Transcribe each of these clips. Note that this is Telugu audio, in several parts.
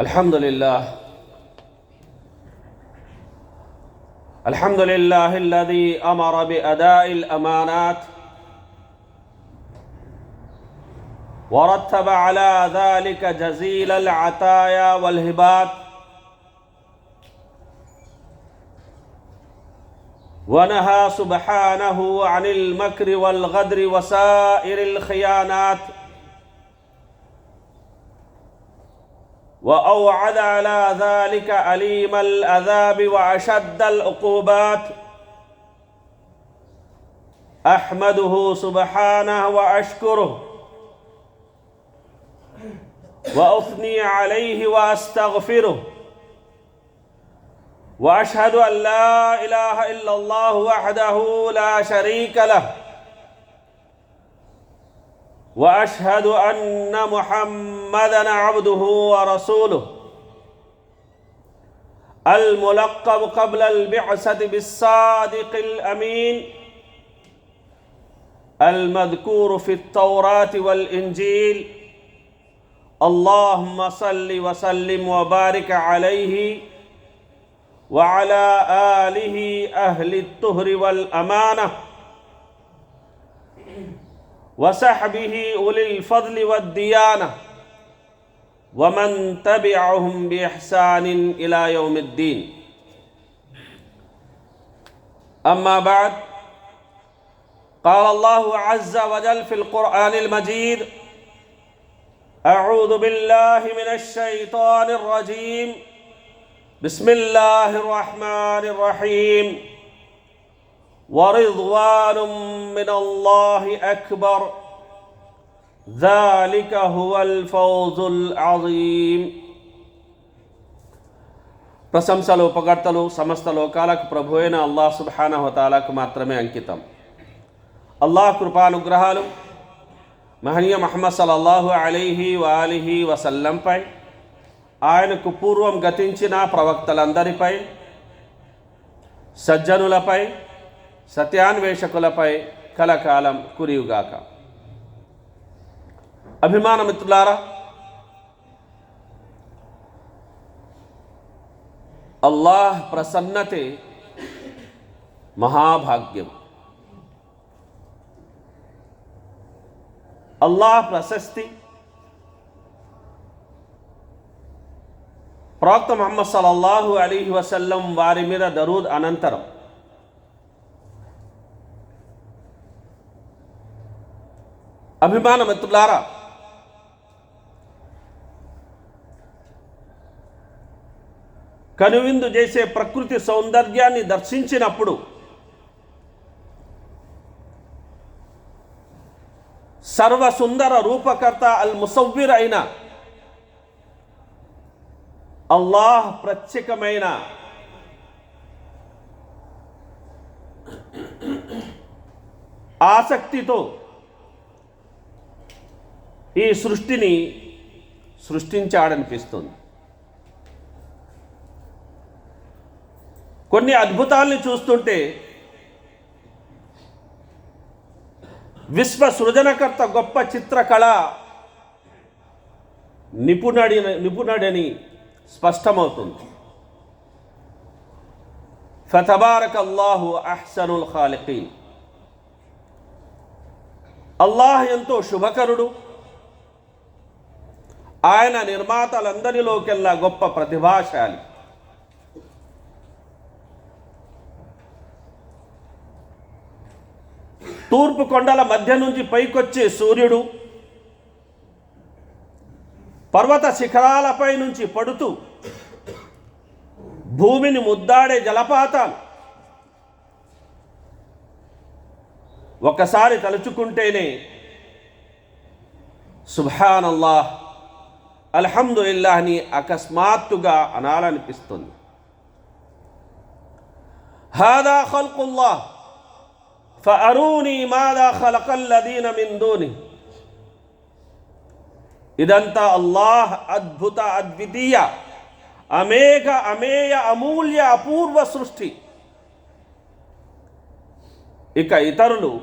الحمد لله. الحمد لله الذي أمر بأداء الأمانات ورتب على ذلك جزيل العطايا والهبات ونهى سبحانه عن المكر والغدر وسائر الخيانات وأوعد على ذلك أليم العذاب وأشد العقوبات. أحمده سبحانه وأشكره. وأثني عليه وأستغفره. وأشهد أن لا إله إلا الله وحده لا شريك له. وأشهد أن محمدا عبده ورسوله الملقب قبل البعثة بالصادق الأمين المذكور في التوراة والإنجيل. اللهم صل وسلم وبارك عليه وعلى آله أهل الطهر والأمانة. وصحبه اولي الفضل والديانه ومن تبعهم باحسان الى يوم الدين. اما بعد، قال الله عز وجل في القران المجيد اعوذ بالله من الشيطان الرجيم. بسم الله الرحمن الرحيم. ورضوان من الله اكبر ذلك هو الفوز العظيم ప్రశంసలు పొగడ్తలు సమస్త లోకాలకు ప్రభు అయిన అల్లాహ్ సుబ్హానహుతాలకు మాత్రమే అంకితం అల్లాహ్ కృపానుగ్రహాలు మహనీయ మహమ్మద్ సల్లల్లాహు అలీహి వాలిహి వసల్లంపై ఆయనకు పూర్వం గతించిన ప్రవక్తలందరిపై సజ్జనులపై సత్యాన్వేషకులపై కలకాలం కురియుగాక. అభిమాన మిత్రులారా అల్లాహ్ ప్రసన్నతే మహాభాగ్యం. అల్లాహ్ ప్రశస్తి. ప్రవక్త మహమ్మద్ సలల్లాహు అలీ వసల్లం వారి మీద దరూద్ అనంతరం అభిమాన మిత్రులారా కనువిందు చేసే ప్రకృతి సౌందర్యాన్ని దర్శించినప్పుడు సర్వసుందర రూపకర్త అల్ ముసవ్విర్ అయిన అల్లాహ్ ప్రత్యేకమైన ఆసక్తితో ఈ సృష్టిని సృష్టించాడనిపిస్తుంది. కొన్ని అద్భుతాల్ని చూస్తుంటే విశ్వ సృజనకర్త గొప్ప చిత్రకళ నిపుణుడి నిపుణుడని స్పష్టమవుతుంది. ఫతబారక్ అల్లాహు అహ్సనుల్ ఖాలిఖీన్ అల్లాహ్ ఎంతో శుభకరుడు. ఆయన నిర్మాతలందరిలోకెల్లా గొప్ప ప్రతిభాశాలి. తూర్పు కొండల మధ్య నుంచి పైకొచ్చే సూర్యుడు పర్వత శిఖరాలపై నుంచి పడుతూ భూమిని ముద్దాడే జలపాతాలు. ఒకసారి తలుచుకుంటేనే సుభానల్లాహ్ అల్హమ్దుల్లాహ్ని అకస్మాత్తుగా అనాలనిపిస్తుంది. హాదా ఖల్కుల్లా ఫఅరూని మాదా ఖలకల్లదీన మిందూని ఇదంతా అల్లాహ్ అద్భుత అద్వితీయ అమేఘ అమేయ అమూల్య అపూర్వ సృష్టి. ఇక ఇతరులు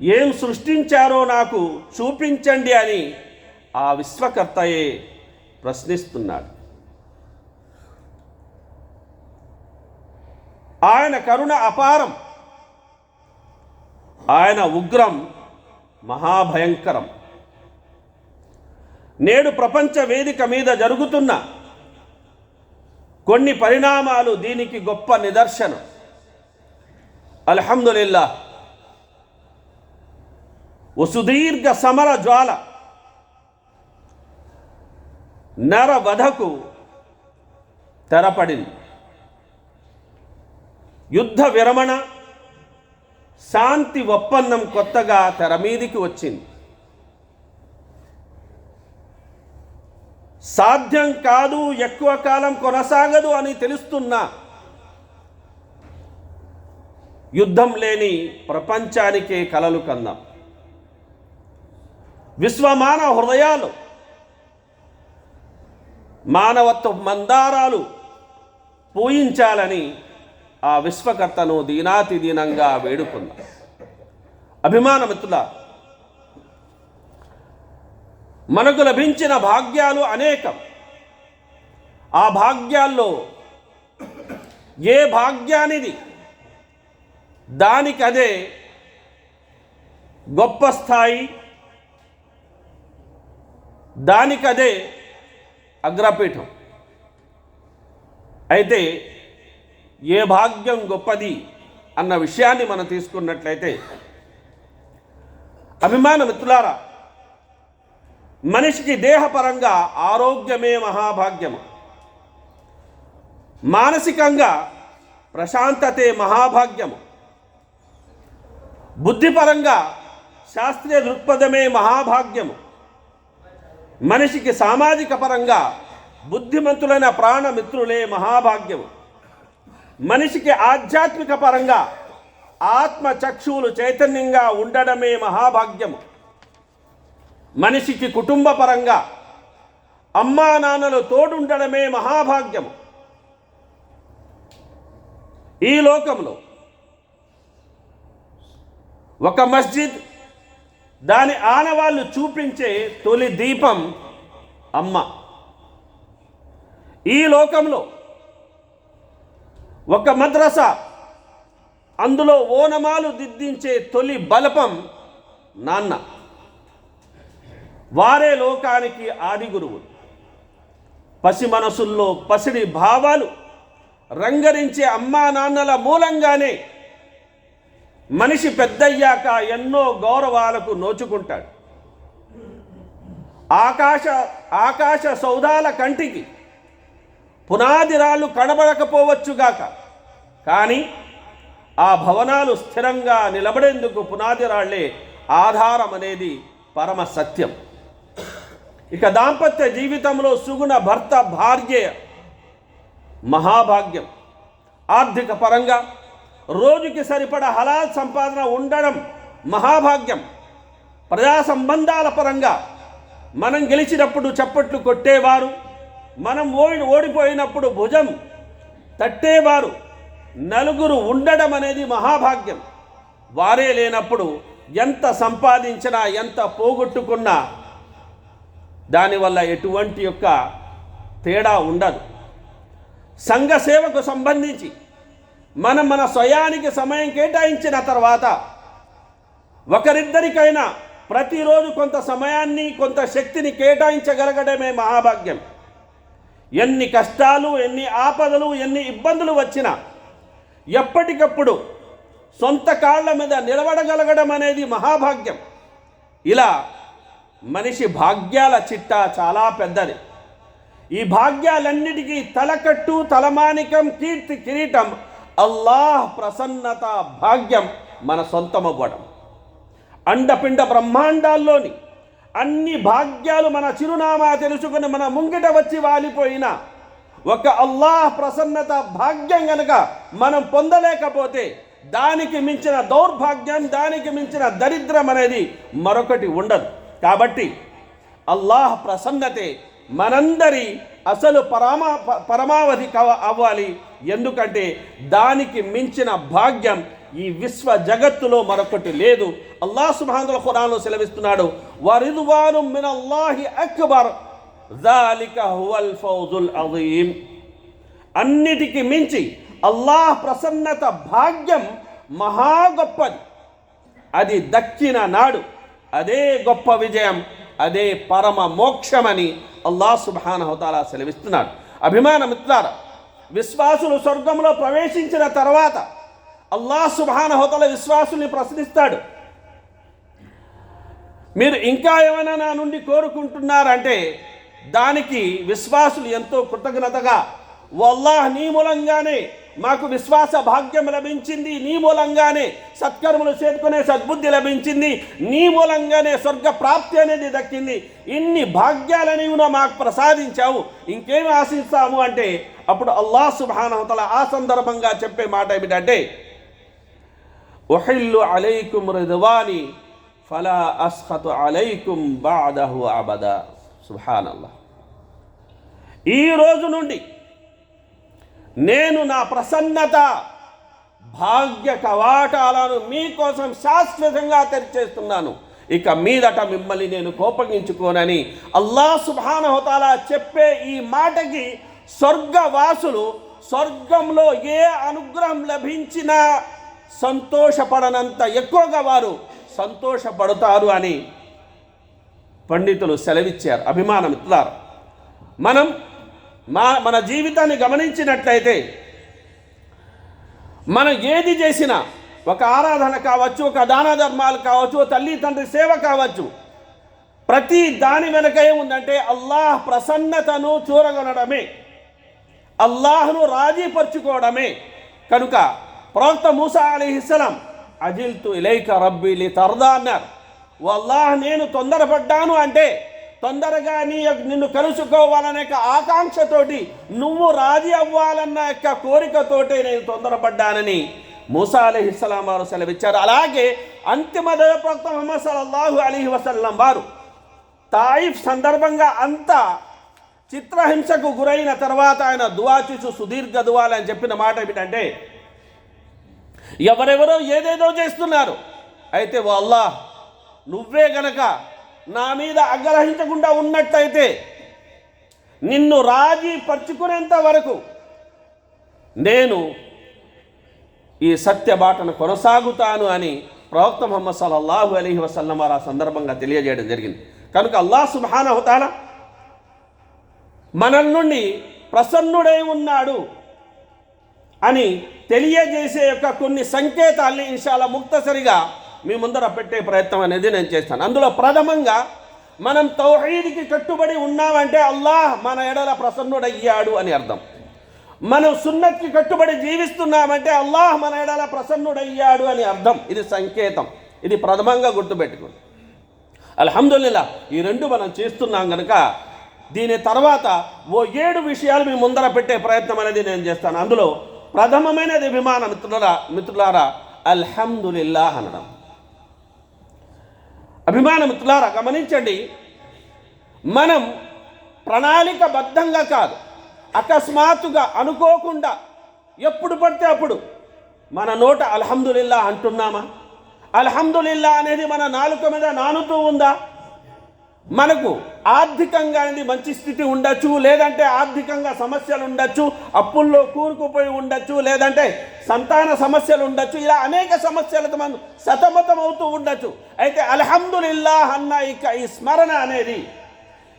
ఏం సృష్టించారో నాకు చూపించండి అని ఆ విశ్వకర్తయే ప్రశ్నిస్తున్నాడు. ఆయన కరుణ అపారం. ఆయన ఉగ్రం మహాభయంకరం. నేడు ప్రపంచ వేదిక మీద జరుగుతున్న కొన్ని పరిణామాలు దీనికి గొప్ప నిదర్శనం. అల్హమ్దుల్లా వసుదీర్ఘ సుదీర్ఘ సమర జ్వాల నరవధకు తెరపడింది. యుద్ధ విరమణ శాంతి ఒప్పందం కొత్తగా తెర మీదికి వచ్చింది. సాధ్యం కాదు ఎక్కువ కాలం కొనసాగదు అని తెలుస్తున్నా యుద్ధం లేని ప్రపంచానికే కలలు కందాం. విశ్వమాన హృదయాలు మానవత్వ మందారాలు పూయించాలని ఆ విశ్వకర్తను దీనాతి దీనంగా వేడుకున్నా అభిమానమిత్రుల మనకు లభించిన భాగ్యాలు అనేకం. ఆ భాగ్యాల్లో ఏ భాగ్యానిది? దానికదే గొప్ప స్థాయి దానికదే అగ్రపీఠం. అయితే ఏ భాగ్యం గొప్పది అన్న విషయాన్ని మనం తీసుకున్నట్లయితే అభిమాన మిత్రులారా మనిషికి దేహపరంగా ఆరోగ్యమే మహాభాగ్యము. మానసికంగా ప్రశాంతతే మహాభాగ్యము. బుద్ధిపరంగా శాస్త్రీయ దృక్పథమే మహాభాగ్యము. మనిషికి సామాజిక పరంగా బుద్ధిమంతులైన ప్రాణమిత్రులే మహాభాగ్యం మనిషికి ఆధ్యాత్మిక పరంగా ఆత్మచక్షువులు చైతన్యంగా ఉండడమే మహాభాగ్యము. మనిషికి కుటుంబ పరంగా అమ్మా నాన్నలు తోడుండడమే మహాభాగ్యము. ఈ లోకంలో ఒక మస్జిద్ దాని ఆనవాళ్ళు చూపించే తొలి దీపం అమ్మ. ఈ లోకంలో ఒక మద్రస అందులో ఓనమాలు దిద్దించే తొలి బలపం నాన్న. వారే లోకానికి ఆది గురువులు. పసి మనసుల్లో పసిడి భావాలు రంగరించే అమ్మా నాన్నల మూలంగానే మనిషి పెద్దయ్యాక ఎన్నో గౌరవాలకు నోచుకుంటాడు. ఆకాశ ఆకాశ సౌధాల కంటికి పునాదిరాలు కనబడకపోవచ్చుగాక కానీ ఆ భవనాలు స్థిరంగా నిలబడేందుకు పునాదిరాళ్ళే ఆధారం అనేది పరమ సత్యం. ఇక దాంపత్య జీవితంలో సుగుణ భర్త భార్య మహాభాగ్యం. ఆర్థిక పరంగా రోజుకి సరిపడ హలాల్ సంపాదన ఉండడం మహాభాగ్యం. ప్రజా సంబంధాల పరంగా మనం గెలిచినప్పుడు చప్పట్లు కొట్టేవారు మనం ఓడి ఓడిపోయినప్పుడు భుజం తట్టేవారు నలుగురు ఉండడం అనేది మహాభాగ్యం. వారే లేనప్పుడు ఎంత సంపాదించినా ఎంత పోగొట్టుకున్నా దానివల్ల ఎటువంటి యొక్క తేడా ఉండదు. సంఘ సేవకు సంబంధించి మనం మన స్వయానికి సమయం కేటాయించిన తర్వాత ఒకరిద్దరికైనా ప్రతిరోజు కొంత సమయాన్ని కొంత శక్తిని కేటాయించగలగడమే మహాభాగ్యం. ఎన్ని కష్టాలు ఎన్ని ఆపదలు ఎన్ని ఇబ్బందులు వచ్చినా ఎప్పటికప్పుడు సొంత కాళ్ళ మీద నిలబడగలగడం అనేది మహాభాగ్యం. ఇలా మనిషి భాగ్యాల చిట్టా చాలా పెద్దది. ఈ భాగ్యాలన్నిటికీ తలకట్టు తలమానికం కీర్తి కిరీటం అల్లాహ్ ప్రసన్నత భాగ్యం మన సొంతమవ్వడం. అండపిండ బ్రహ్మాండాల్లోని అన్ని భాగ్యాలు మన చిరునామా తెలుసుకుని మన ముంగిట వచ్చి వాలిపోయిన ఒక అల్లాహ్ ప్రసన్నత భాగ్యం గనక మనం పొందలేకపోతే దానికి మించిన దౌర్భాగ్యం దానికి మించిన దరిద్రం అనేది మరొకటి ఉండదు. కాబట్టి అల్లాహ్ ప్రసన్నతే మనందరి అసలు పరమా పరమావధి కవ అవ్వాలి. ఎందుకంటే దానికి మించిన భాగ్యం ఈ విశ్వ జగత్తులో మరొకటి లేదు. అల్లా సుబాందుల ఖురాను సెలవిస్తున్నాడు వరిదువాను మిన అల్లాహి అక్బర్ హువల్ ఫౌజుల్ అజీం అన్నిటికి మించి అల్లాహ్ ప్రసన్నత భాగ్యం మహా గొప్పది. అది దక్కిన నాడు అదే గొప్ప విజయం అదే పరమ మోక్షమని అల్లా సుబాన్ హౌతాలా సెలవిస్తున్నాడు. అభిమానమిత్రారా విశ్వాసులు స్వర్గంలో ప్రవేశించిన తర్వాత అల్లాహ్ సుబానహతల విశ్వాసుల్ని ప్రశ్నిస్తాడు. మీరు ఇంకా ఏమైనా నా నుండి కోరుకుంటున్నారంటే దానికి విశ్వాసులు ఎంతో కృతజ్ఞతగా వల్లాహ్ నీ మూలంగానే మాకు విశ్వాస భాగ్యం లభించింది. నీ మూలంగానే సత్కర్మలు చేరుకునే సద్బుద్ధి లభించింది. నీ మూలంగానే స్వర్గ ప్రాప్తి అనేది దక్కింది. ఇన్ని భాగ్యాలని మాకు ప్రసాదించావు. ఇంకేమి ఆశిస్తాము అంటే అప్పుడు అల్లాహ్ సుబానవతల ఆ సందర్భంగా చెప్పే మాట ఏమిటంటే ఒహిల్లు అలైకుం రిద్వాని ఫలా అస్ఖతు అలైకుం బాదహు అబదా. సుభానల్లా ఈ రోజు నుండి నేను నా ప్రసన్నత భాగ్య కవాటాలను మీకోసం శాశ్వతంగా తెరిచేస్తున్నాను. ఇక మీదట మిమ్మల్ని నేను కోపగించుకోనని అల్లా సుభానహతాలా చెప్పే ఈ మాటకి స్వర్గవాసులు స్వర్గంలో ఏ అనుగ్రహం లభించినా సంతోషపడనంత ఎక్కువగా వారు సంతోషపడతారు అని పండితులు సెలవిచ్చారు. అభిమానం ఇట్లారు మనం మా మన జీవితాన్ని గమనించినట్లయితే మనం ఏది చేసినా ఒక ఆరాధన కావచ్చు ఒక దాన ధర్మాలు కావచ్చు తల్లి తండ్రి సేవ కావచ్చు ప్రతి దాని వెనక ఏముందంటే అల్లాహ్ ప్రసన్నతను చూరగొనడమే అల్లాహ్ను రాజీపరుచుకోవడమే. కనుక ప్రవక్త మూసా అలీహిస్సలాం అజిల్తు ఇలైక రబ్బీలి తర్దా అన్నారు. అల్లాహ్ నేను తొందరపడ్డాను అంటే తొందరగా నీ నిన్ను కలుసుకోవాలనే యొక్క ఆకాంక్షతోటి నువ్వు రాజీ అవ్వాలన్న యొక్క కోరికతోటే నేను తొందరపడ్డానని మూసా అలీహిస్సలాం వారు సెలవిచ్చారు. అలాగే అంతిమ దైవ మొహమ్మద్ సల్లాహు అలీ వసల్లం వారు తాయిఫ్ సందర్భంగా అంతా చిత్రహింసకు గురైన తర్వాత ఆయన దువా చూసు సుదీర్ఘ దువాలు అని చెప్పిన మాట ఏమిటంటే ఎవరెవరో ఏదేదో చేస్తున్నారు. అయితే వాళ్ళ నువ్వే గనక నా మీద అగ్రహించకుండా ఉన్నట్టయితే నిన్ను రాజీ పరుచుకునేంత వరకు నేను ఈ సత్య బాటను కొనసాగుతాను అని ప్రవక్త మొహమ్మద్ సల్లల్లాహు అలీహి వసల్లం వారు ఆ సందర్భంగా తెలియజేయడం జరిగింది. కనుక అల్లాహ్ సుబ్హానహుతాల మనల్ నుండి ప్రసన్నుడై ఉన్నాడు అని తెలియజేసే యొక్క కొన్ని సంకేతాల్ని ఇషాల ముక్తసరిగా మీ ముందర పెట్టే ప్రయత్నం అనేది నేను చేస్తాను. అందులో ప్రథమంగా మనం తౌహీద్కి కట్టుబడి ఉన్నామంటే అల్లాహ్ మన ఎడల ప్రసన్నుడయ్యాడు అని అర్థం. మనం సున్నత్కి కట్టుబడి జీవిస్తున్నామంటే అల్లాహ్ మన ఎడల ప్రసన్నుడయ్యాడు అని అర్థం. ఇది సంకేతం. ఇది ప్రథమంగా గుర్తుపెట్టుకోండి. అల్హమ్దుల్లా ఈ రెండు మనం చేస్తున్నాం కనుక దీని తర్వాత ఓ ఏడు విషయాలు మీ ముందర పెట్టే ప్రయత్నం అనేది నేను చేస్తాను. అందులో ప్రథమమైనది విమాన మిత్రులారా మిత్రులారా అల్హమ్దులిల్లాహ్ అనడం. అభిమాన మిత్రులారా గమనించండి. మనం ప్రణాళికబద్ధంగా కాదు అకస్మాత్తుగా అనుకోకుండా ఎప్పుడు పడితే అప్పుడు మన నోట అల్హమ్దులిల్లా అంటున్నామా? అల్హమ్దులిల్లా అనేది మన నాలుక మీద నానుతూ ఉందా? మనకు ఆర్థికంగా అనేది మంచి స్థితి ఉండొచ్చు లేదంటే ఆర్థికంగా సమస్యలు ఉండొచ్చు అప్పుల్లో కూరుకుపోయి ఉండొచ్చు లేదంటే సంతాన సమస్యలు ఉండొచ్చు ఇలా అనేక సమస్యలతో మనం సతమతం అవుతూ ఉండొచ్చు. అయితే అల్హమ్దులిల్లాహ్ అన్న ఇక ఈ స్మరణ అనేది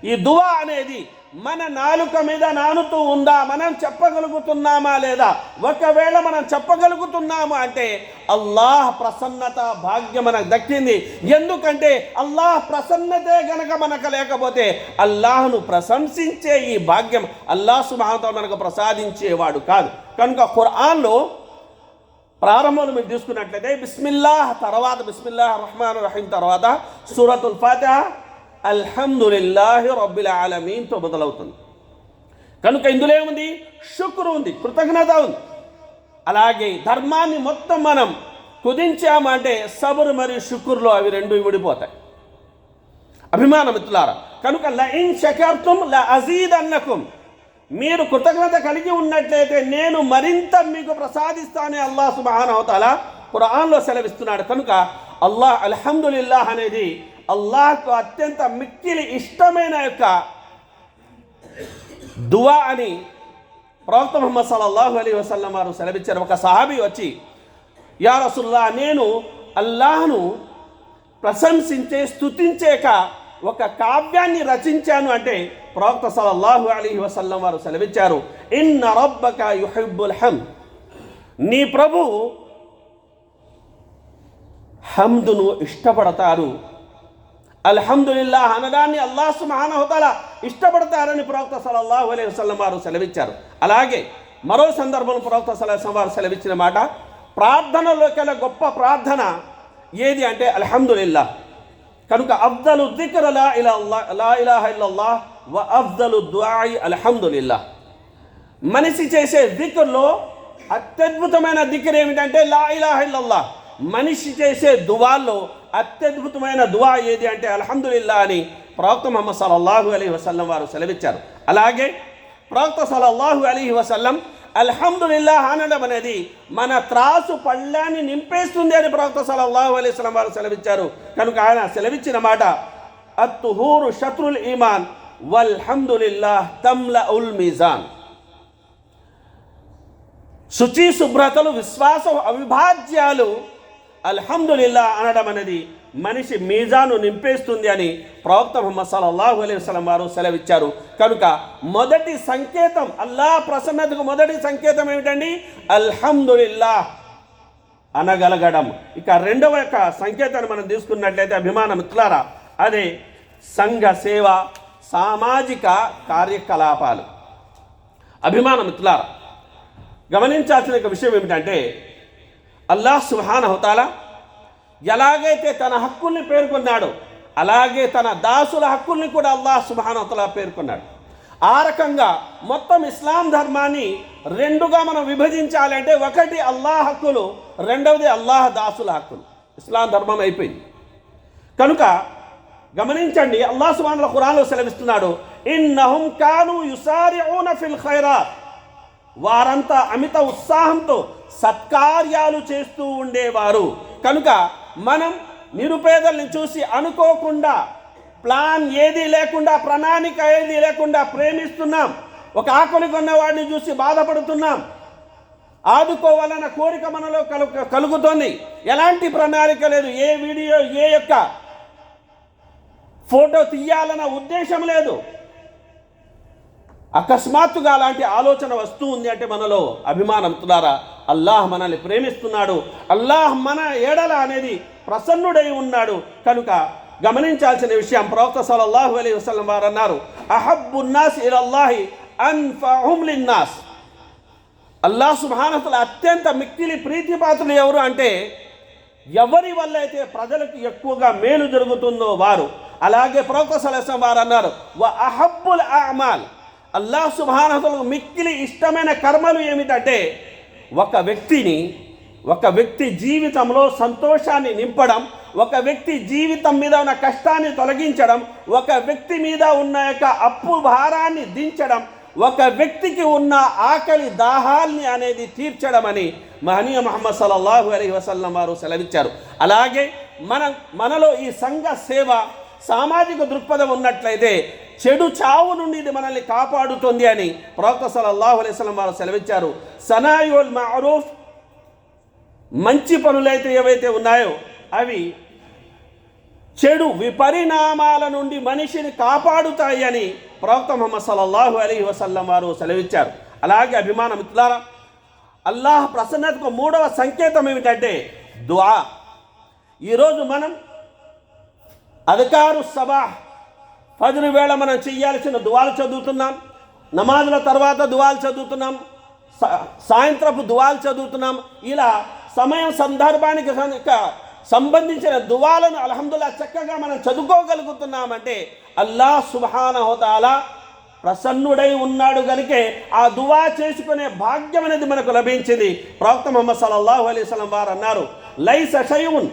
ఈ దువా అనేది మన నాలుక మీద నానుతూ ఉందా? మనం చెప్పగలుగుతున్నామా లేదా? ఒకవేళ మనం చెప్పగలుగుతున్నాము అంటే అల్లాహ్ ప్రసన్నత భాగ్యం మనకు దక్కింది. ఎందుకంటే అల్లాహ్ ప్రసన్నతే గనక మనకు లేకపోతే అల్లాహ్ను ప్రశంసించే ఈ భాగ్యం అల్లాహ్ సుమహతో మనకు ప్రసాదించేవాడు కాదు. కనుక ఖురాన్లో ప్రారంభంలో మీరు తీసుకున్నట్లయితే బిస్మిల్లాహ్ తర్వాత బిస్మిల్లాహ్ రహమాన్ రహీం తర్వాత సూరతుల్ ఫాతిహ అల్హమ్దులిల్లాహి రబ్బిల్ ఆలమీన్తో మొదలవుతుంది. కనుక ఇందులో ఏముంది? శుక్రు ఉంది కృతజ్ఞత ఉంది. అలాగే ధర్మాన్ని మొత్తం మనం కుదించామంటే సబరు మరియు శుక్రులో అవి రెండు విడిపోతాయి. అభిమాన మిత్రులారా కనుక లఇన్ శకర్తుం ల అజీద్ అన్నకుం మీరు కృతజ్ఞత కలిగి ఉన్నట్లయితే నేను మరింత మీకు ప్రసాదిస్తానే అల్లాహ్ సుబానవతాల ఖురాన్లో సెలవిస్తున్నాడు. కనుక అల్లాహ్ అల్హమ్దుల్లాహ్ అనేది అల్లాహ్కు అత్యంత మిక్కిలి ఇష్టమైన యొక్క దువా అని ప్రవక్త ముహమ్మద్ సల్లాహు అలీ వసల్లం వారు సెలవిచ్చారు. ఒక సహాబీ వచ్చి యా రసుల్లా నేను అల్లాహ్ను ప్రశంసించే స్థుతించేక ఒక కావ్యాన్ని రచించాను. అంటే ప్రవక్త సలల్లాహు అలీ వసల్లం వారు సెలవిచ్చారు. ఇన్ రబ్బక యుహిబ్బుల్ హమ్. నీ ప్రభు హమ్దును ఇష్టపడతారు. అల్హమ్దుల్లా అనడాన్ని అల్లాహ్ సుమానహతల ఇష్టపడతారని ప్రవక్త సలల్లాహు అలై వసలం వారు సెలవిచ్చారు. అలాగే మరో సందర్భంలో ప్రవక్త సలహం వారు సెలవిచ్చిన మాట ప్రార్థనలో కల గొప్ప ప్రార్థన ఏది అంటే అల్హమ్దుల్లా కనుక అఫ్దలు దిక్ర లా ఇలా లా ఇలాహ ఇల్లల్లాహ్ వ అఫ్దలు దుఆయి అల్హమ్దుల్లా మనిషి చేసే దిక్కుల్లో అత్యద్భుతమైన దిక్కురు ఏమిటంటే లా ఇలాహ ఇల్లల్లాహ్. మనిషి చేసే దువాల్లో అత్యద్భుతమైన దువా ఏది అంటే అల్హమ్దుల్లా అని ప్రవక్త ముహమ్మద్ సలల్లాహు అలీ వసల్లం వారు సెలవిచ్చారు. అలాగే ప్రవక్త సలల్లాహు అలీ వసల్లం అల్హందుల్లా అనడం అనేది మన త్రాసు పళ్ళాన్ని నింపేస్తుంది అని ప్రవక్త సలల్లాహు అలీ వసలం వారు సెలవిచ్చారు. కనుక ఆయన సెలవిచ్చిన మాట అత్తుహూరు శత్రుల్ ఈమాన్ వల్హమ్దుల్లాహ్ తమ్ల ఉల్ మిజాన్. శుచి శుభ్రతలు విశ్వాసం అవిభాజ్యాలు అల్హమ్దుల్లా అనడం అనేది మనిషి మీజాను నింపేస్తుంది అని ప్రవక్త ముహమ్మద్ సల్లాహు అలైహి వసలం వారు సెలవిచ్చారు. కనుక మొదటి సంకేతం అల్లాహ్ ప్రసన్నతకు మొదటి సంకేతం ఏమిటండి? అల్హమ్దుల్లా అనగలగడం. ఇక రెండవ యొక్క సంకేతాన్ని మనం తీసుకున్నట్లయితే అభిమాన మిత్రులారా అదే సంఘ సేవ సామాజిక కార్యకలాపాలు. అభిమాన మిత్రులారా గమనించాల్సిన ఒక విషయం ఏమిటంటే అల్లాహ్ సుహాన్ అవుతాలా ఎలాగైతే తన హక్కుల్ని పేర్కొన్నాడో అలాగే తన దాసుల హక్కుల్ని కూడా అల్లాహ్ సుహాన్ అవుతలా పేర్కొన్నాడు. ఆ రకంగా మొత్తం ఇస్లాం ధర్మాన్ని రెండుగా మనం విభజించాలంటే ఒకటి అల్లాహ్ హక్కులు రెండవది అల్లాహ్ దాసుల హక్కులు. ఇస్లాం ధర్మం అయిపోయింది. కనుక గమనించండి అల్లాహ్ సుబాన్ ఖురాన్లో సెలవిస్తున్నాడు ఇన్నహుం కాను యుసారి ఫిల్ ఖైరా వారంతా అమిత ఉత్సాహంతో సత్కార్యాలు చేస్తూ ఉండేవారు. కనుక మనం నిరుపేదల్ని చూసి అనుకోకుండా ప్లాన్ ఏది లేకుండా ప్రణాళిక ఏది లేకుండా ప్రేమిస్తున్నాం. ఒక ఆకలి కొన్నవాడిని చూసి బాధపడుతున్నాం. ఆదుకోవాలన్న కోరిక మనలో కలు కలుగుతోంది. ఎలాంటి ప్రణాళిక లేదు. ఏ వీడియో ఏ యొక్క ఫోటో తీయాలన్న ఉద్దేశం లేదు. అకస్మాత్తుగా అలాంటి ఆలోచన వస్తూ ఉంది అంటే మనలో అభిమానం తులారా అల్లాహ్ మనల్ని ప్రేమిస్తున్నాడు. అల్లాహ్ మన ఏడల అనేది ప్రసన్నుడై ఉన్నాడు. కనుక గమనించాల్సిన విషయం ప్రవక్త సలల్లాహు అలీ వసలం వారు అన్నారు అహబ్బున్నాస్ ఇలల్లాహి అన్ఫహుమ్లిన్నాస్ అల్లాహ్ సుబ్హానహుల అత్యంత మిక్కిలి ప్రీతిపాత్రులు ఎవరు అంటే ఎవరి వల్ల అయితే ప్రజలకు ఎక్కువగా మేలు జరుగుతుందో వారు. అలాగే ప్రవక్త సలహం వారు అన్నారు వ అహబ్బుల్ అమాల్ అల్లాహ్ సుభానతలకు మిక్కిలి ఇష్టమైన కర్మలు ఏమిటంటే ఒక వ్యక్తిని ఒక వ్యక్తి జీవితంలో సంతోషాన్ని నింపడం ఒక వ్యక్తి జీవితం మీద ఉన్న కష్టాన్ని తొలగించడం ఒక వ్యక్తి మీద ఉన్న యొక్క అప్పు భారాన్ని దించడం ఒక వ్యక్తికి ఉన్న ఆకలి దాహాల్ని అనేది తీర్చడం అని మహనీయ మహమ్మద్ సల్లల్లాహు అలీ వసల్లం వారు సెలవిచ్చారు. అలాగే మన మనలో ఈ సంఘ సేవ సామాజిక దృక్పథం ఉన్నట్లయితే చెడు చావు నుండి ఇది మనల్ని కాపాడుతుంది అని ప్రవక్త సలల్లాహు అలైస్లం వారు సెలవిచ్చారు. సనాయుల్ మారూఫ్ మంచి పనులైతే ఏవైతే ఉన్నాయో అవి చెడు విపరిణామాల నుండి మనిషిని కాపాడుతాయి అని ప్రవక్త మొహమ్మద్ సల్లల్లాహు అలీ వసల్లం వారు సెలవిచ్చారు. అలాగే అభిమాన మిత్రులారా అల్లాహ్ ప్రసన్నతకు మూడవ సంకేతం ఏమిటంటే దుఆ. ఈరోజు మనం అధికారు సభా ఫజర్ వేళ మనం చేయాల్సిన దువాలు చదువుతున్నాం. నమాజుల తర్వాత దువాలు చదువుతున్నాం. సాయంత్రపు దువాలు చదువుతున్నాం. ఇలా సమయం సందర్భానికి సంబంధించిన దువాలను అల్హమ్దుల్లా చక్కగా మనం చదువుకోగలుగుతున్నామంటే అల్లాహ్ సుభాన హోతాలా ప్రసన్నుడై ఉన్నాడు గనుకే ఆ దువా చేసుకునే భాగ్యం అనేది మనకు లభించింది. ప్రవక్త మొహమ్మద్ సల్లల్లాహు అలైహి వసల్లం వారు అన్నారు లై సషయున్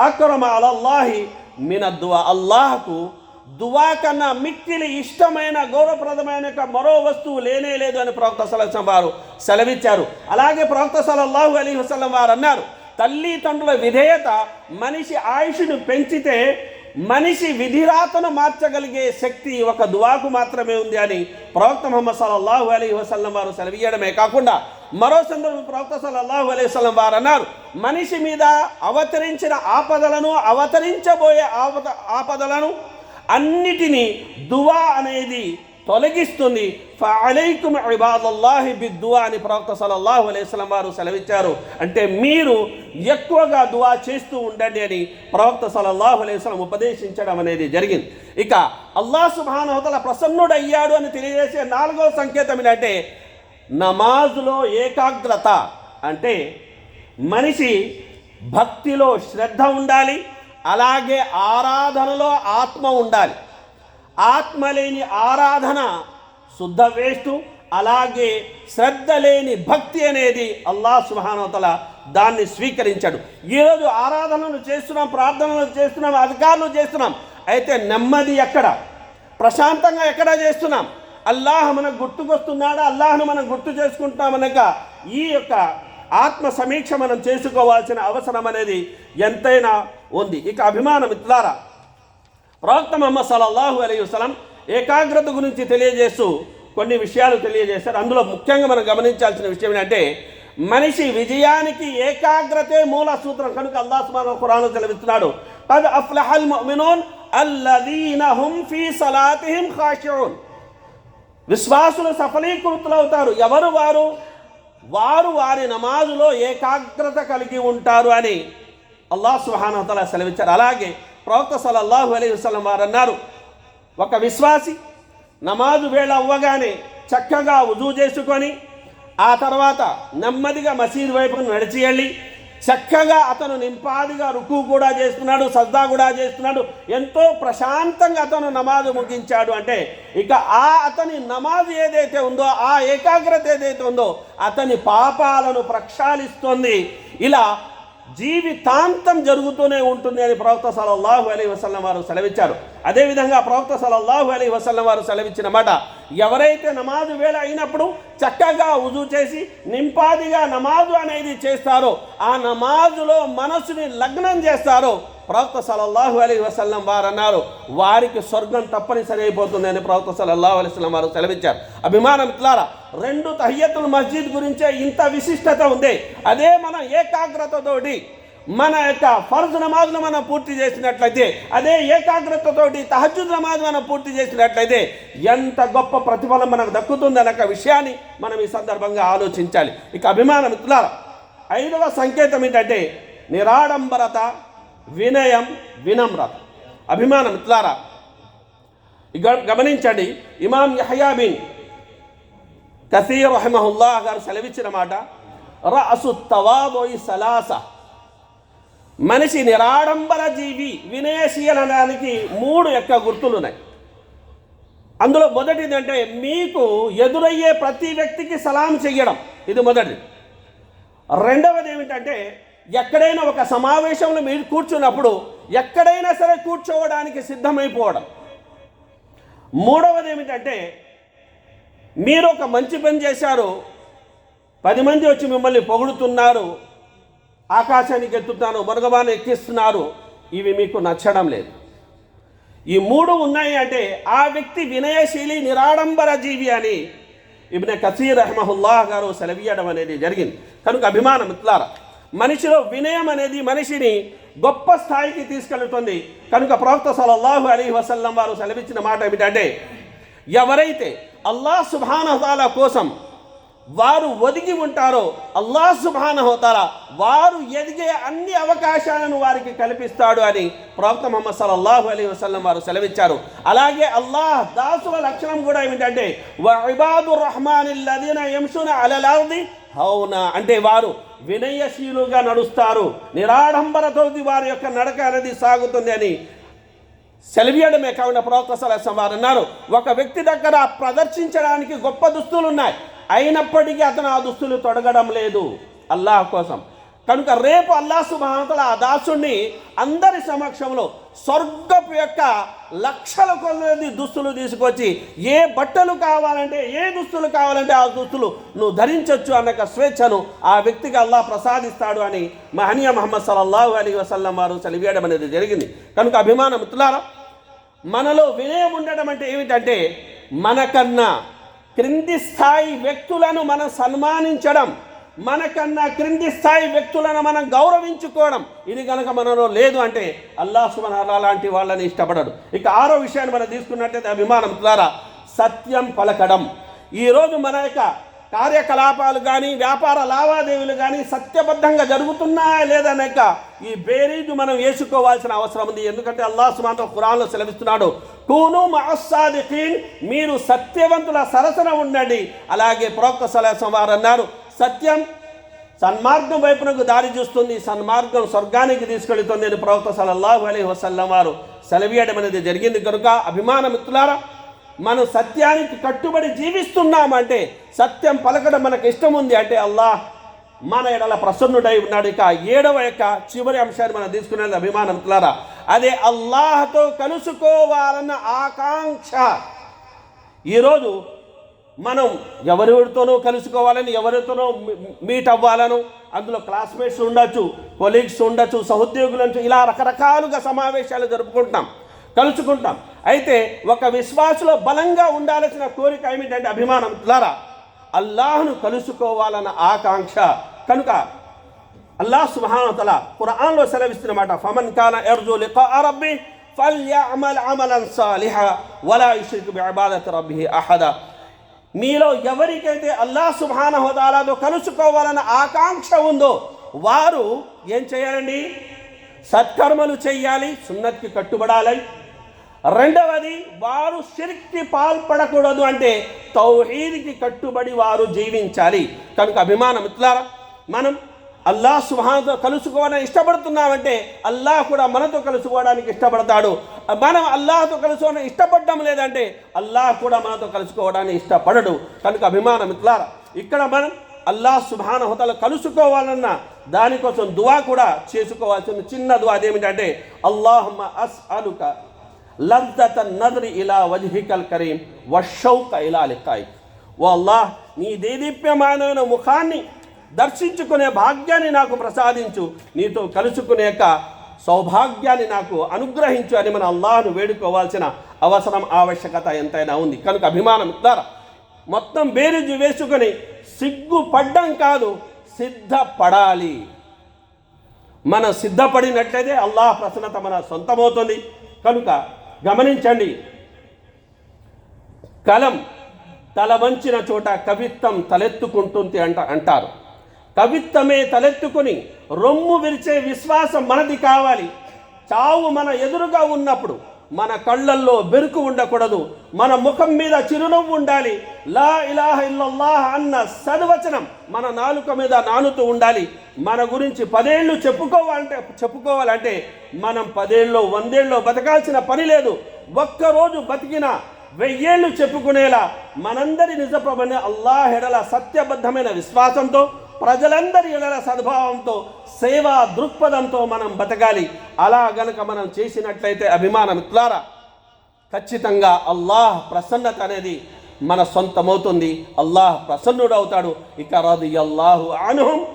అక్రమ అలల్లాహి మిన దువా. అల్లాహకు దువా కన్నా మిక్కిలి ఇష్టమైన గౌరవప్రదమైన మరో వస్తువు లేనే లేదు అని ప్రవక్త సలహం వారు సెలవిచ్చారు. అలాగే ప్రవక్త సలల్లాహు అలీ వసల్లం వారు అన్నారు తల్లిదండ్రుల విధేయత మనిషి ఆయుష్ను పెంచితే మనిషి విధిరాతను మార్చగలిగే శక్తి ఒక దువాకు మాత్రమే ఉంది అని ప్రవక్త ముహమ్మద్ సల్లల్లాహు అలీ వసల్లం వారు సెలవీయడమే కాకుండా మరో సందర్భం ప్రవక్త సల్లల్లాహు అలీ వసల్లం వారు అన్నారు మనిషి మీద అవతరించిన ఆపదలను అవతరించబోయే ఆపద ఆపదలను అన్నిటినీ దువా అనేది తొలగిస్తుంది. ఫఅలైకుమ్ ఇబాదల్లాహి బిద్దువా అని ప్రవక్త సలల్లాహు అలైస్లం వారు సెలవిచ్చారు. అంటే మీరు ఎక్కువగా దువా చేస్తూ ఉండండి అని ప్రవక్త సలల్లాహు అలైస్లం ఉపదేశించడం అనేది జరిగింది. ఇక అల్లాహ్ సుబ్హానహు ప్రసన్నుడయ్యాడు అని తెలియజేసే నాలుగో సంకేతం ఏంటంటే నమాజులో ఏకాగ్రత. అంటే మనిషి భక్తిలో శ్రద్ధ ఉండాలి అలాగే ఆరాధనలో ఆత్మ ఉండాలి. ఆత్మ లేని ఆరాధన శుద్ధ వేస్టు. అలాగే శ్రద్ధ లేని భక్తి అనేది అల్లాహ్ సుహానోతల దాన్ని స్వీకరించాడు. ఈరోజు ఆరాధనలు చేస్తున్నాం ప్రార్థనలు చేస్తున్నాం అధికారులు చేస్తున్నాం. అయితే నెమ్మది ఎక్కడ? ప్రశాంతంగా ఎక్కడ చేస్తున్నాం? అల్లాహ్ మనకు గుర్తుకొస్తున్నాడా? అల్లాహ్ను మనం గుర్తు చేసుకుంటామనక ఈ యొక్క ఆత్మ సమీక్ష మనం చేసుకోవాల్సిన అవసరం అనేది ఎంతైనా ఉంది. ఇక అభిమానం మిత్రులారా ప్రవక్త మహమ్మద్ సల్లల్లాహు అలీ వసలం ఏకాగ్రత గురించి తెలియజేస్తూ కొన్ని విషయాలు తెలియజేశారు. అందులో ముఖ్యంగా మనం గమనించాల్సిన విషయం ఏంటంటే మనిషి విజయానికి ఏకాగ్రతే మూల సూత్రం. కనుక అల్లాహ్ సుబ్హానహు ఖురాన్ తెలివిస్తున్నాడు qad అఫ్లహల్ ముమినూన్ అల్లదీన హుమ్ ఫీ సలాతిహిం ఖాషిఊన్ విశ్వాసులు సఫలీకృతులవుతారు ఎవరు వారు? వారు వారి నమాజులో ఏకాగ్రత కలిగి ఉంటారు అని అల్లాహ్ సుహానతల సెలవిచ్చారు. అలాగే ప్రవక్త సలల్లాహు అలీ వసలం వారు అన్నారు ఒక విశ్వాసి నమాజు వేళ అవ్వగానే చక్కగా ఉజూ చేసుకొని ఆ తర్వాత నెమ్మదిగా మసీదు వైపు నడిచి వెళ్ళి చక్కగా అతను నింపాదిగా రుకు కూడా చేస్తున్నాడు సజ్దా కూడా చేస్తున్నాడు ఎంతో ప్రశాంతంగా అతను నమాజు ముగించాడు అంటే ఇక ఆ అతని నమాజు ఏదైతే ఉందో ఆ ఏకాగ్రత ఏదైతే ఉందో అతని పాపాలను ప్రక్షాళిస్తుంది. ఇలా జీవితాంతం జరుగుతూనే ఉంటుంది అని ప్రవక్త సలల్లాహు అలీ వసల్లం వారు సెలవిచ్చారు. అదేవిధంగా ప్రవక్త సలల్లాహు అలీ వసల్లం వారు సెలవిచ్చిన మాట ఎవరైతే నమాజు వేళ అయినప్పుడు చక్కగా ఉజు చేసి నింపాదిగా నమాజు అనేది చేస్తారో ఆ నమాజులో మనసుని లగ్నం చేస్తారో ప్రవక్త సలల్లాహు అలీ వసల్లం వారు అన్నారు వారికి స్వర్గం తప్పనిసరి అయిపోతుంది అని ప్రవక్త సలల్లాహు అలీ వసలం వారు సెలవిచ్చారు. అభిమానం ఇట్లారా రెండు తహియతుల్ మస్జిద్ గురించే ఇంత విశిష్టత ఉంది. అదే మన ఏకాగ్రతతోటి మన యొక్క ఫర్జ్ నమాజ్ను మనం పూర్తి చేసినట్లయితే అదే ఏకాగ్రతతోటి తహజుద్ నమాజ్ మనం పూర్తి చేసినట్లయితే ఎంత గొప్ప ప్రతిఫలం మనకు దక్కుతుంది అనే విషయాన్ని మనం ఈ సందర్భంగా ఆలోచించాలి. ఇక అభిమానం ఇట్లారా ఐదవ సంకేతం ఏంటంటే నిరాడంబరత వినయం వినమ్రత. అభిమానం ఇట్లారా ఇక గమనించండి ఇమాం యహయా బిన్ కసీర్ రహమహుల్లా గారు సెలవిచ్చిన మాట రసు తవాబోయి సలాస. మనిషి నిరాడంబర జీవి వినయశీల అనడానికి మూడు యొక్క గుర్తులు ఉన్నాయి అందులో మొదటిది అంటే మీకు ఎదురయ్యే ప్రతి వ్యక్తికి సలాం చెయ్యడం. ఇది మొదటిది. రెండవది ఏమిటంటే ఎక్కడైనా ఒక సమావేశంలో మీరు కూర్చున్నప్పుడు ఎక్కడైనా సరే కూర్చోవడానికి సిద్ధమైపోవడం. మూడవది ఏమిటంటే మీరు ఒక మంచి పని చేశారు పది మంది వచ్చి మిమ్మల్ని పొగుడుతున్నారు ఆకాశానికి ఎత్తుతాను మరుగబాను ఎక్కిస్తున్నారు ఇవి మీకు నచ్చడం లేదు. ఈ మూడు ఉన్నాయి అంటే ఆ వ్యక్తి వినయశీలి నిరాడంబర జీవి అని ఇబ్న కసీర్ రహమహుల్లాహ్ గారు సెలవీయడం అనేది జరిగింది. కనుక అభిమానం ఇట్లారా మనిషిలో వినయం అనేది మనిషిని గొప్ప స్థాయికి తీసుకెళ్తుంది కనుక ప్రవక్త సల్లల్లాహు అలీ వసల్లం వారు సెలవిచ్చిన మాట ఏమిటంటే ఎవరైతే అల్లాహ్ సుభానహతాల కోసం వారు ఒదిగి ఉంటారో అల్లాహ్ సుభానహోతాల వారు ఎదిగే అన్ని అవకాశాలను వారికి కల్పిస్తాడు అని ప్రవక్త మొహమ్మద్ సల్లల్లాహు అలీ వసల్లం వారు సెలవిచ్చారు. అలాగే అల్లాహ్ దాసుల లక్షణం కూడా ఏమిటంటే ఇబాదు రహమాన్ అలలాది హౌనా అంటే వారు వినయశీలుగా నడుస్తారు. నిరాడంబరతో వారి యొక్క నడక అనేది సాగుతుంది అని సెలవీయడమే. కాకుండా ప్రవక్త సలహా వారు అన్నారు. ఒక వ్యక్తి దగ్గర ప్రదర్శించడానికి గొప్ప దుస్తులు ఉన్నాయి అయినప్పటికీ అతను ఆ దుస్తులు తొడగడం లేదు. అల్లాహ్ కోసం. కనుక రేపు అల్లా సుభానతల ఆ దాసుణ్ణి అందరి సమక్షంలో స్వర్గపు యొక్క లక్షల కొలది దుస్తులు తీసుకొచ్చి ఏ బట్టలు కావాలంటే ఏ దుస్తులు కావాలంటే ఆ దుస్తులు నువ్వు ధరించవచ్చు అన్న స్వేచ్ఛను ఆ వ్యక్తికి అల్లా ప్రసాదిస్తాడు అని మహనీయ మహమ్మద్ సల్లల్లాహు అలీ వసల్లం వారు చలివేయడం అనేది జరిగింది. కనుక అభిమాన మిత్రులారా మనలో వినయం ఉండడం అంటే ఏమిటంటే మనకన్నా క్రింది స్థాయి వ్యక్తులను మనం సన్మానించడం. మనకన్నా క్రింది స్థాయి వ్యక్తులను మనం గౌరవించుకోవడం. ఇది కనుక మనలో లేదు అంటే అల్లాహ్ సుమన్ లాంటి వాళ్ళని ఇష్టపడడు. ఇక ఆరో విషయాన్ని మనం తీసుకున్నట్టయితే అభిమానం ద్వారా సత్యం పలకడం. ఈరోజు మన యొక్క కార్యకలాపాలు కానీ వ్యాపార లావాదేవీలు కానీ సత్యబద్ధంగా జరుగుతున్నాయా లేదనక ఈ బేరీజు మనం వేసుకోవాల్సిన అవసరం ఉంది. ఎందుకంటే అల్లాహ్ సుమాన్ ఖురాన్లో సెలవిస్తున్నాడు కూను మహస్సాదిఖీన్ మీరు సత్యవంతుల సరసన ఉండండి. అలాగే ప్రోక్త సలహం వారు అన్నారు సత్యం. సన్మార్గం వైపునకు దారి చూస్తుంది. సన్మార్గం స్వర్గానికి తీసుకెళ్తుంది అని ప్రవక్త సలల్లాహు అలీ వసల్లం వారు సెలవీయడం అనేది జరిగింది. కనుక అభిమాన మిత్రులారా మనం సత్యానికి కట్టుబడి జీవిస్తున్నామంటే సత్యం పలకడం మనకు ఇష్టం ఉంది అంటే అల్లాహ్ మన ఎడల ప్రసన్నుడై ఉన్నాడు. ఇక ఏడవ యొక్క చివరి అంశాన్ని మనం తీసుకునేది అభిమాన మిత్రులారా అదే అల్లాహతో కలుసుకోవాలన్న ఆకాంక్ష. ఈరోజు మనం ఎవరితోనో కలుసుకోవాలని ఎవరితోనో మీట్ అవ్వాలను అందులో క్లాస్మేట్స్ ఉండొచ్చు కొలీగ్స్ ఉండొచ్చు సహోద్యోగులు ఉండొచ్చు ఇలా రకరకాలుగా సమావేశాలు జరుపుకుంటాం కలుసుకుంటాం అయితే ఒక విశ్వాసులో బలంగా ఉండాల్సిన కోరిక ఏమిటంటే అభిమానం. ద్వారా అల్లాహ్ను కలుసుకోవాలన్న ఆకాంక్ష. కనుక అల్లాహ్ సుబ్హానహు ఖురాన్లో సెలవిస్తున్నమాట ఫమన్ కాన యర్జు లికా రబ్బి ఫల్యఅమల్ అమలన్ సాలిహ వలా యుష్రిక్ బిఇబాదతి రబ్బిహి అహదా. మీలో ఎవరికైతే అల్లాహ్ సుభాన హోదాలతో కలుసుకోవాలన్న ఆకాంక్ష ఉందో వారు ఏం చేయాలండి? సత్కర్మలు చేయాలి సున్నత్కి కట్టుబడాలి. రెండవది వారు షిర్క్కి పాల్పడకూడదు అంటే తౌహీద్కి కట్టుబడి వారు జీవించాలి. కనుక అభిమానం ఇట్లారా మనం అల్లాహ్ సుహాన్తో కలుసుకోవాలని ఇష్టపడుతున్నామంటే అల్లాహ్ కూడా మనతో కలుసుకోవడానికి ఇష్టపడతాడు. మనం అల్లాహ్తో కలుసుకోవడం ఇష్టపడడం లేదంటే అల్లాహ్ కూడా మనతో కలుసుకోవడానికి ఇష్టపడడు. కనుక అభిమాన మిత్రులారా ఇక్కడ మనం అల్లాహ్ సుభాన హోతలు కలుసుకోవాలన్న దానికోసం దువా కూడా చేసుకోవాల్సిన చిన్న దువా అదేమిటంటే అల్లాహమ్మ అస్ అలుక లద్దత నదరి ఇలా వజ్హికల్ కరీం వషౌక ఇలా లిక్కాయి ఓ అల్లాహ్ నీ దేదీప్యమానమైన ముఖాన్ని దర్శించుకునే భాగ్యాన్ని నాకు ప్రసాదించు. నీతో కలుసుకునే సౌభాగ్యాన్ని నాకు అనుగ్రహించు అని మన అల్లాహ్ను వేడుకోవాల్సిన అవసరం ఆవశ్యకత ఎంతైనా ఉంది. కనుక అభిమానం ఇస్తారా మొత్తం బేరుజు వేసుకొని సిగ్గుపడ్డం కాదు సిద్ధపడాలి. మన సిద్ధపడినట్లయితే అల్లాహ్ ప్రసన్నత మన సొంతమవుతుంది. కనుక గమనించండి కలం తల వంచిన చోట కవిత్వం తలెత్తుకుంటుంది అంట అంటారు. కవిత్వమే తలెత్తుకుని రొమ్ము విరిచే విశ్వాసం మనది కావాలి. చావు మన ఎదురుగా ఉన్నప్పుడు మన కళ్ళల్లో బెరుకు ఉండకూడదు. మన ముఖం మీద చిరునవ్వు ఉండాలి. లా ఇలాహ ఇల్లల్లాహ్ అన్న సద్వచనం మన నాలుక మీద నానుతూ ఉండాలి. మన గురించి పదేళ్ళు చెప్పుకోవాలంటే చెప్పుకోవాలంటే మనం పదేళ్ళు వందేళ్ళు బతకాల్సిన పని లేదు. ఒక్కరోజు బతికిన వెయ్యేళ్ళు చెప్పుకునేలా మనందరి నిజప్రభని అల్లాహెడల సత్యబద్ధమైన విశ్వాసంతో ప్రజలందరి ఎడల సద్భావంతో సేవా దృక్పథంతో మనం బతకాలి. అలా గనక మనం చేసినట్లయితే అభిమాన మిత్రులారా ఖచ్చితంగా అల్లాహ్ ప్రసన్నత అనేది మన సొంతమవుతుంది. అల్లాహ్ ప్రసన్నుడు అవుతాడు ఇక రది అల్లాహు అనుహం.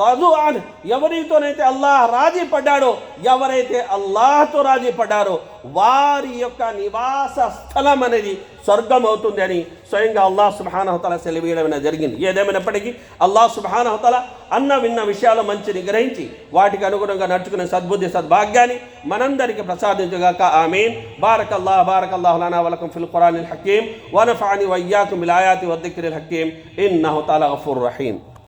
రజు అన్ ఎవరితోనైతే అల్లాహ్ రాజీ పడ్డాడో ఎవరైతే అల్లాహ్తో రాజీ పడ్డారో వారి యొక్క నివాస స్థలం అనేది స్వర్గం అవుతుంది అని స్వయంగా అల్లాహ్ సుబానహతల సెలవీయడం జరిగింది. ఏదేమైనప్పటికీ అల్లాహ్ సుబానహతల అన్న విన్న విషయాలు మంచిని గ్రహించి వాటికి అనుగుణంగా నడుచుకునే సద్బుద్ధి సద్భాగ్యాన్ని మనందరికీ ప్రసాదించగాక ఆమెన్. బారక్ అల్లాహ్ బారక్ అల్లాహ్ వలకం ఫిల్ ఖురాన్ హకీం. వనఫాని వయ్యాకు మిలాయాతి వద్దకిరిల్ హకీం. ఇన్ తాలా గఫూర్ రహీం.